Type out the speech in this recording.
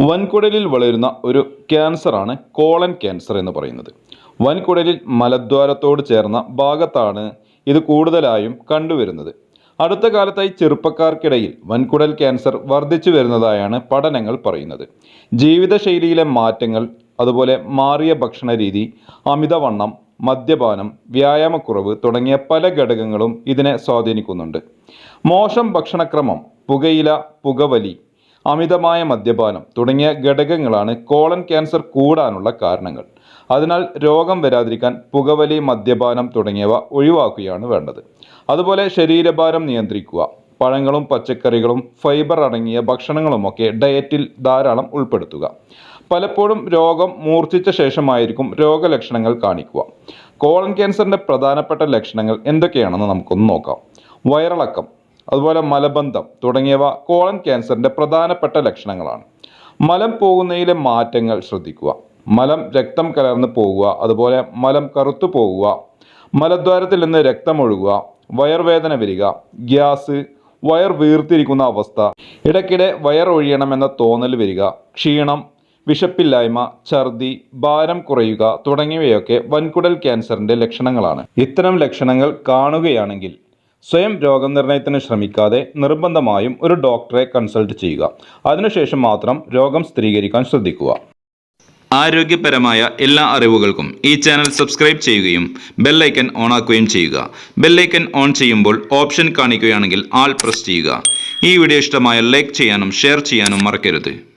വൻകുടലിൽ വളരുന്ന ഒരു ക്യാൻസറാണ് colon cancer എന്ന് പറയുന്നത്. വൻകുടലിൽ മലദ്വാരത്തോട് ചേർന്ന ഭാഗത്താണ് ഇത് കൂടുതലായും കണ്ടുവരുന്നത്. അടുത്ത കാലത്തായി ചെറുപ്പക്കാർക്കിടയിൽ വൻകുടൽ ക്യാൻസർ വർദ്ധിച്ചു വരുന്നതായാണ് പഠനങ്ങൾ പറയുന്നത്. ജീവിതശൈലിയിലെ മാറ്റങ്ങൾ അതുപോലെ മാറിയ ഭക്ഷണ രീതി അമിതവണ്ണം മദ്യപാനം വ്യായാമക്കുറവ് തുടങ്ങിയ പല ഘടകങ്ങളും ഇതിനെ സ്വാധീനിക്കുന്നുണ്ട്. മോശം ഭക്ഷണക്രമം പുകയില പുകവലി അമിതമായ മദ്യപാനം തുടങ്ങിയ ഘടകങ്ങളാണ് കോളൻ ക്യാൻസർ കൂടാനുള്ള കാരണങ്ങൾ. അതിനാൽ രോഗം വരാതിരിക്കാൻ പുകവലി മദ്യപാനം തുടങ്ങിയവ ഒഴിവാക്കുകയാണ് വേണ്ടത്. അതുപോലെ ശരീരഭാരം നിയന്ത്രിക്കുക പഴങ്ങളും പച്ചക്കറികളും ഫൈബർ അടങ്ങിയ ഭക്ഷണങ്ങളുമൊക്കെ ഡയറ്റിൽ ധാരാളം ഉൾപ്പെടുത്തുക. പലപ്പോഴും രോഗം മൂർച്ഛിച്ച ശേഷമായിരിക്കും രോഗലക്ഷണങ്ങൾ കാണിക്കുക. കോളൻ ക്യാൻസറിന്റെ പ്രധാനപ്പെട്ട ലക്ഷണങ്ങൾ എന്തൊക്കെയാണെന്ന് നമുക്കൊന്ന് നോക്കാം. വയറിളക്കം അതുപോലെ മലബന്ധം തുടങ്ങിയവ കോളൻ ക്യാൻസറിന്റെ പ്രധാനപ്പെട്ട ലക്ഷണങ്ങളാണ്. മലം പോകുന്നതിലെ മാറ്റങ്ങൾ ശ്രദ്ധിക്കുക. മലം രക്തം കലർന്ന് പോകുക അതുപോലെ മലം കറുത്തു പോകുക മലദ്വാരത്തിൽ നിന്ന് രക്തമൊഴുകുക വയർവേദന വരിക ഗ്യാസ് വയർ വീർത്തിരിക്കുന്ന അവസ്ഥ ഇടയ്ക്കിടെ വയർ ഒഴിയണമെന്ന തോന്നൽ വരിക ക്ഷീണം വിശപ്പില്ലായ്മ ഛർദി ഭാരം കുറയുക തുടങ്ങിയവയൊക്കെ വൻകുടൽ ക്യാൻസറിന്റെ ലക്ഷണങ്ങളാണ്. ഇത്തരം ലക്ഷണങ്ങൾ കാണുകയാണെങ്കിൽ സ്വയം രോഗനിർണയത്തിന് ശ്രമിക്കാതെ നിർബന്ധമായും ഒരു ഡോക്ടറെ കൺസൾട്ട് ചെയ്യുക. അതിനുശേഷം മാത്രം രോഗം സ്ഥിരീകരിക്കാൻ ശ്രദ്ധിക്കുക. ആരോഗ്യപരമായ എല്ലാ അറിവുകൾക്കും ഈ ചാനൽ സബ്സ്ക്രൈബ് ചെയ്യുകയും ബെല്ലൈക്കൻ ഓൺ ആക്കുകയും ചെയ്യുക. ബെല്ലൈക്കൻ ഓൺ ചെയ്യുമ്പോൾ ഓപ്ഷൻ കാണിക്കുകയാണെങ്കിൽ ആൾ പ്രസ് ചെയ്യുക. ഈ വീഡിയോ ഇഷ്ടമായ ലൈക്ക് ചെയ്യാനും ഷെയർ ചെയ്യാനും മറക്കരുത്.